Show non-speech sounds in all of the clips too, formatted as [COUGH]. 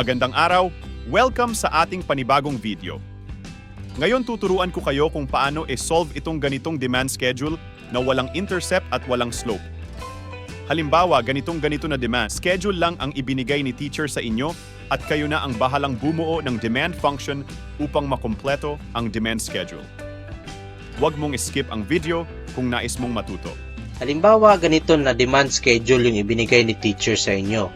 Magandang araw! Welcome sa ating panibagong video. Ngayon tuturuan ko kayo kung paano i-solve itong ganitong demand schedule na walang intercept at walang slope. Halimbawa, ganitong ganito na demand, schedule lang ang ibinigay ni teacher sa inyo at kayo na ang bahalang bumuo ng demand function upang makumpleto ang demand schedule. Huwag mong skip ang video kung nais mong matuto. Halimbawa, ganito na demand schedule yung ibinigay ni teacher sa inyo.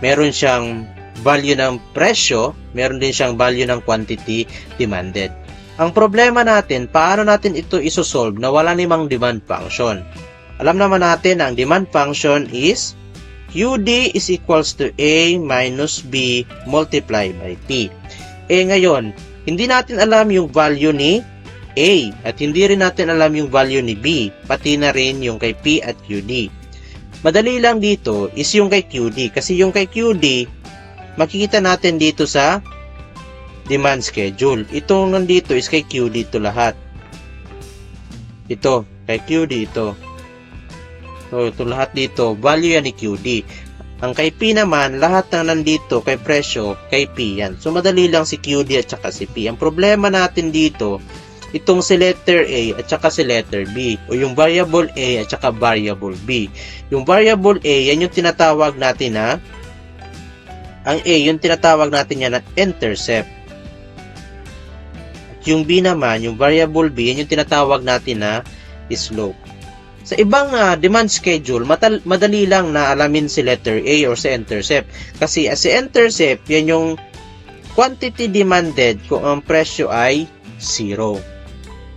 Meron siyang value ng presyo, meron din siyang value ng quantity demanded. Ang problema natin, paano natin ito isosolve na wala namang demand function? Alam naman natin na ang demand function is QD is equals to A minus B multiplied by P. Eh ngayon, hindi natin alam yung value ni A at hindi rin natin alam yung value ni B, pati na rin yung kay P at QD. Madali lang dito is yung kay QD kasi yung kay QD makikita natin dito sa demand schedule. Itong nandito is kay QD to lahat. Ito, kay QD ito. So, ito lahat dito, value yan ni QD. Ang kay P naman, lahat ng nandito kay presyo, kay P yan. So, madali lang si QD at saka si P. Ang problema natin dito, itong si letter A at saka si letter B o yung variable A at saka variable B. Yung variable A, yan yung tinatawag natin na ang A, yung tinatawag natin yan na intercept. At yung B naman, yung variable B, yan yung tinatawag natin na slope. Sa ibang ah, demand schedule, matal- madali lang na alamin si letter A or si intercept. Kasi as si intercept, yan yung quantity demanded kung ang presyo ay 0.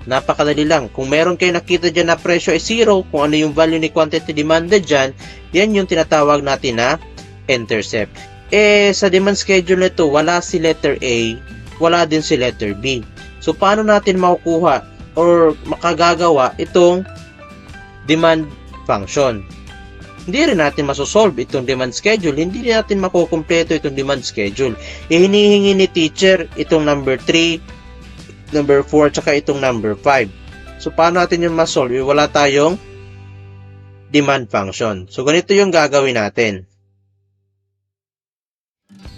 Napakadali lang. Kung meron kayo nakita dyan na presyo ay 0, kung ano yung value ni quantity demanded dyan, yan yung tinatawag natin na intercept. Eh, sa demand schedule nito, wala si letter A, wala din si letter B. So, paano natin makukuha or makagagawa itong demand function? Hindi rin natin masosolve itong demand schedule, hindi rin natin makukumpleto itong demand schedule. Eh, hinihingi ni teacher itong number 3, number 4, tsaka itong number 5. So, paano natin yung masolve? Wala tayong demand function. So, ganito yung gagawin natin.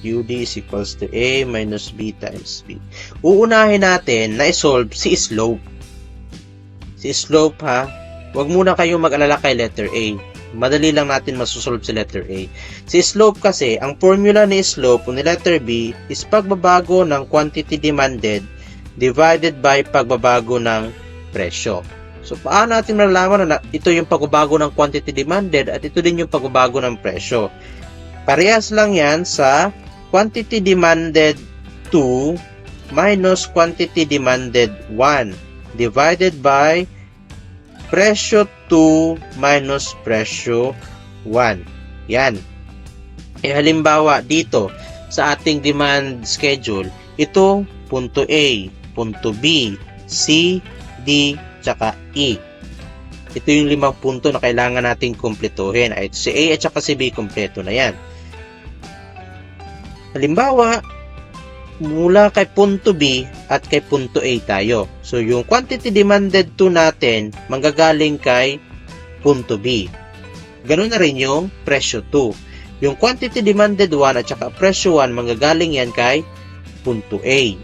UD is equals to A minus B times B. Uunahin natin na isolve si slope. Si slope ha, Huwag muna kayong mag-alala kay letter A. Madali lang natin masusolve si letter A. Si slope kasi, ang formula ni slope ni letter B is pagbabago ng quantity demanded divided by pagbabago ng presyo. So, paano natin malalaman na ito yung pagbabago ng quantity demanded at ito din yung pagbabago ng presyo? Parehas lang yan sa quantity demanded 2 minus quantity demanded 1 divided by presyo 2 minus presyo 1. Yan. E halimbawa dito sa ating demand schedule, ito punto A, punto B, C, D, tsaka E. Ito yung limang punto na kailangan nating kumpletuhin. Ay, si A at saka si B kumpleto na yan. Halimbawa, mula kay punto B at kay punto A tayo. So, yung quantity demanded to natin, manggagaling kay punto B. Ganun na rin yung presyo 2. Yung quantity demanded 1 at saka presyo 1, manggagaling yan kay punto A.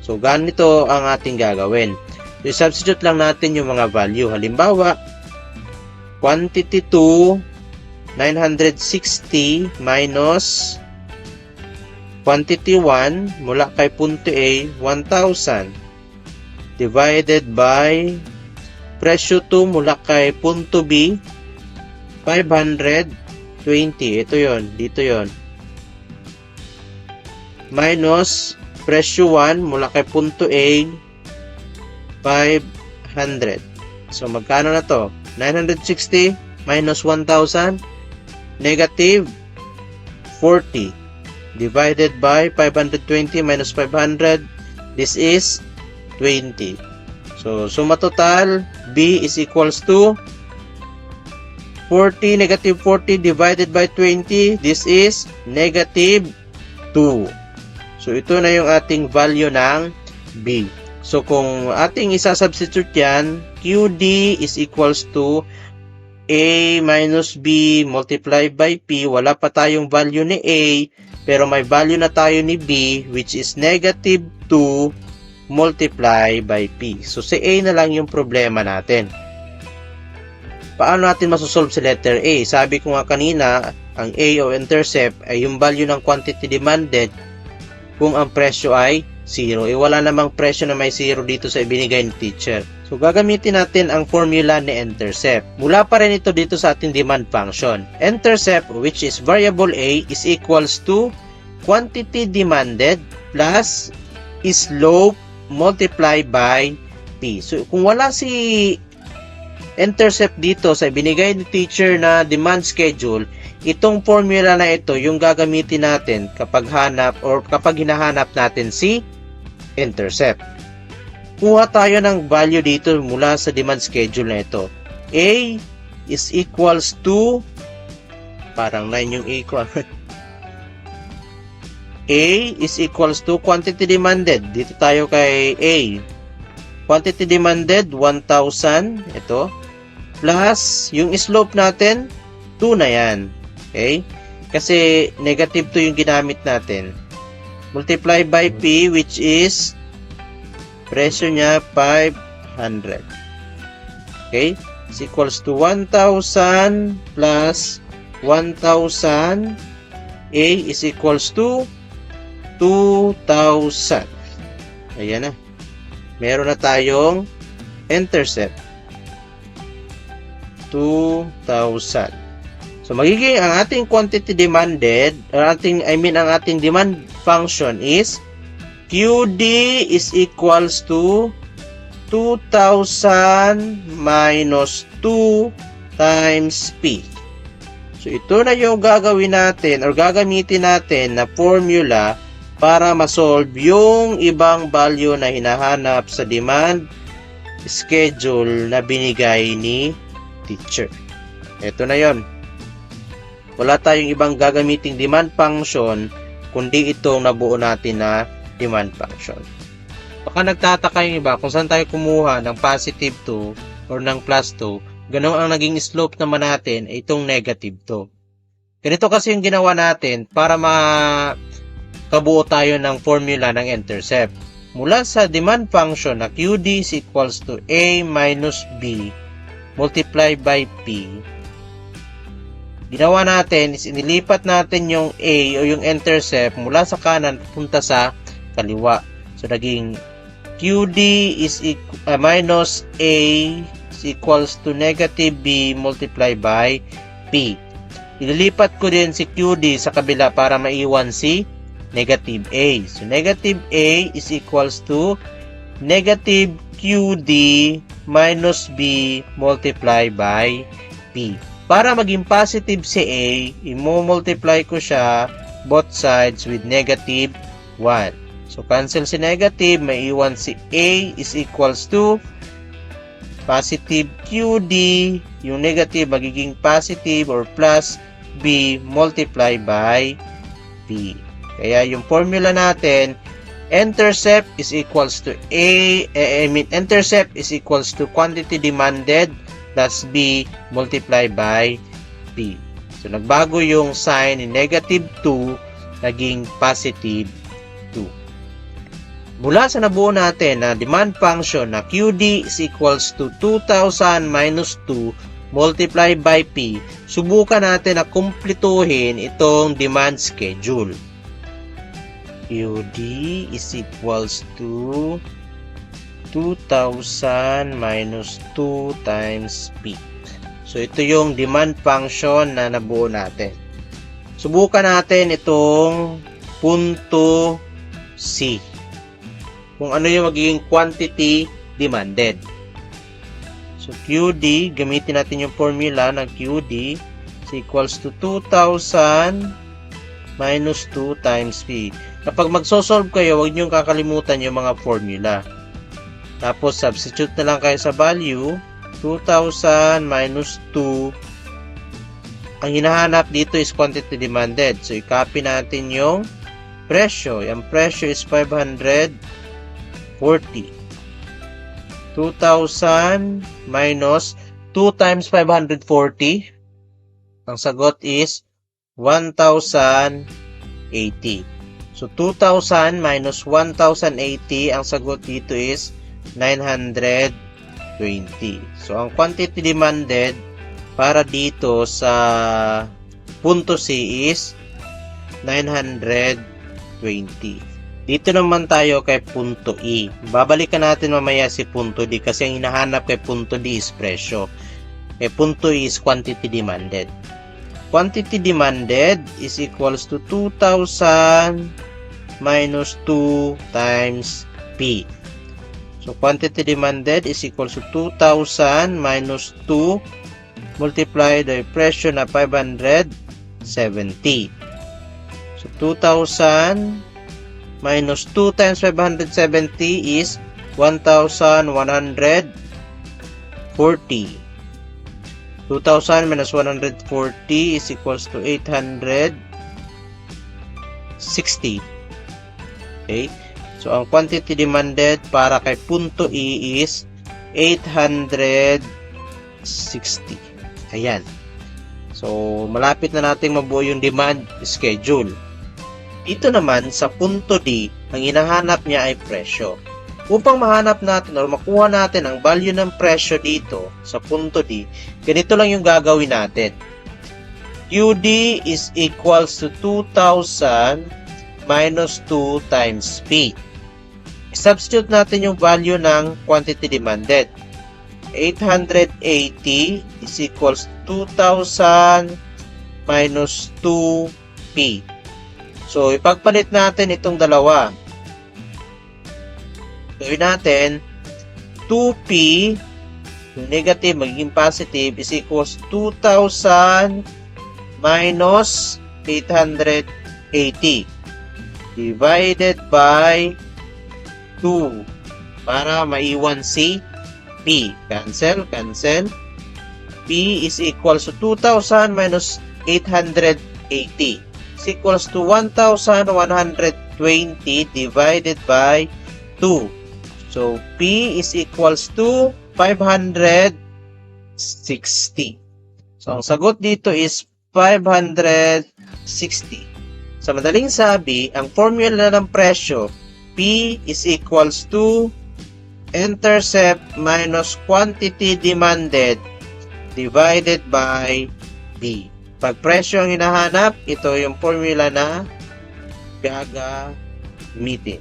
So, ganito ang ating gagawin. So, substitute lang natin yung mga value. Halimbawa, quantity 2, 960 minus quantity 1 mula kay punto A 1,000 divided by presyo 2 mula kay punto B 520 ito yon dito yon minus presyo 1 mula kay punto A 500 so magkano na to? 960 minus 1,000 negative 40 divided by 520 minus 500 this is 20 so suma total b is equals to 40 negative 40 divided by 20 this is negative 2 so ito na yung ating value ng b. So kung ating isa-substitute yan qd is equals to a minus b multiplied by p. Wala pa tayong value ni a Pero may value na tayo ni B which is negative 2 multiply by P. So, si A na lang yung problema natin. Paano natin masosolve si letter A? Sabi ko nga kanina, ang A o intercept ay yung value ng quantity demanded kung ang presyo ay 0. Eh, wala namang presyo na may 0 dito sa ibinigay ni teacher. So, gagamitin natin ang formula ni intercept. Mula pa rin ito dito sa ating demand function. Intercept, which is variable A, is equals to quantity demanded plus slope multiplied by P. So, kung wala si intercept dito sa binigay ni teacher na demand schedule, itong formula na ito yung gagamitin natin kapag hanap or kapag hinahanap natin si intercept. Kuha tayo ng value dito mula sa demand schedule na ito. A is equals to parang 9 yung ko. [LAUGHS] A is equals to quantity demanded. Dito tayo kay A. Quantity demanded 1,000 ito plus yung slope natin 2 na yan. Okay? Kasi negative 2 yung ginamit natin. Multiply by P which is presyo niya 500. Okay? Is equals to 1,000 plus 1,000 A is equals to 2,000. Ayan na. Meron na tayong intercept. 2,000. So magiging ang ating quantity demanded, or ating I mean ang ating demand function is QD is equals to 2,000 minus 2 times P. So ito na yung gagawin natin or gagamitin natin na formula para ma-solve yung ibang value na hinahanap sa demand schedule na binigay ni teacher. Ito na yon. Wala tayong ibang gagamiting demand function kundi itong nabuo natin na demand function. Baka nagtataka yung iba kung saan tayo kumuha ng positive 2 or ng plus 2, ganun ang naging slope naman natin ay itong negative 2. Ganito kasi yung ginawa natin para makabuo tayo ng formula ng intercept. Mula sa demand function na QD is equals to A minus B multiplied by P, ginawa natin is inilipat natin yung A o yung intercept mula sa kanan punta sa kaliwa. So, naging QD is equ- uh, minus A is equals to negative B multiplied by P. Ililipat ko din si QD sa kabila para maiwan si negative A. So, negative A is equals to negative QD minus B multiplied by P. Para maging positive si A, i-multiply ko siya both sides with negative 1. So, cancel si negative, may iwan si A is equals to positive QD, yung negative magiging positive or plus B multiplied by P. Kaya yung formula natin, intercept is equals to A, eh, I mean, intercept is equals to quantity demanded plus B multiplied by P. So, nagbago yung sign ni negative 2, naging positive 2. Mula sa nabuo natin na demand function na QD is equals to 2,000 minus 2 multiplied by P, subukan natin na kumplituhin itong demand schedule. QD is equals to 2,000 minus 2 times P. So, ito yung demand function na nabuo natin. Subukan natin itong punto C. Kung ano yung magiging quantity demanded. So, QD, gamitin natin yung formula ng QD is equals to 2,000 minus 2 times P. Kapag magsosolve kayo, huwag niyong kakalimutan yung mga formula. Tapos, substitute na lang kayo sa value. 2,000 minus 2. Ang hinahanap dito is quantity demanded. So, i-copy natin yung presyo. Yung presyo is 540. 2,000 minus 2 times 540. Ang sagot is 1,000 So, 2,000 minus 1,080, ang sagot dito is 920. So, ang quantity demanded para dito sa punto C is 920. Dito naman tayo kay punto E. Babalikan natin mamaya si punto D kasi ang hinahanap kay punto D is presyo. Kay punto E is quantity demanded. Quantity demanded is equals to 2,000 minus 2 times P. So, quantity demanded is equals to 2,000 minus 2 multiplied by presyo na 570. So, 2,000 minus 2 times 570 is 1,140. 2,000 minus 140 is equals to 860. Okay? So, ang quantity demanded para kay punto E is 860. Ayan. So, malapit na nating mabuo yung demand schedule. Dito naman sa punto D, ang hinahanap niya ay presyo. Upang mahanap natin or makuha natin ang value ng presyo dito sa punto D, ganito lang yung gagawin natin. QD is equals to 2,000 minus 2 times P. Substitute natin yung value ng quantity demanded. 880 is equals to 2,000 minus 2P. So, ipagpalit natin itong dalawa. Gawin natin 2P yung negative magiging positive is equals 2,000 minus 880 divided by 2 para maiwan si P. Cancel, cancel. P is equals to 2,000 minus 880 is equals to 1,120 divided by 2. So, P is equals to 560. So, ang sagot dito is 560. Sa madaling sabi, ang formula ng presyo, P is equals to intercept minus quantity demanded divided by D. Pag presyo ang hinahanap, ito yung formula na gagamitin.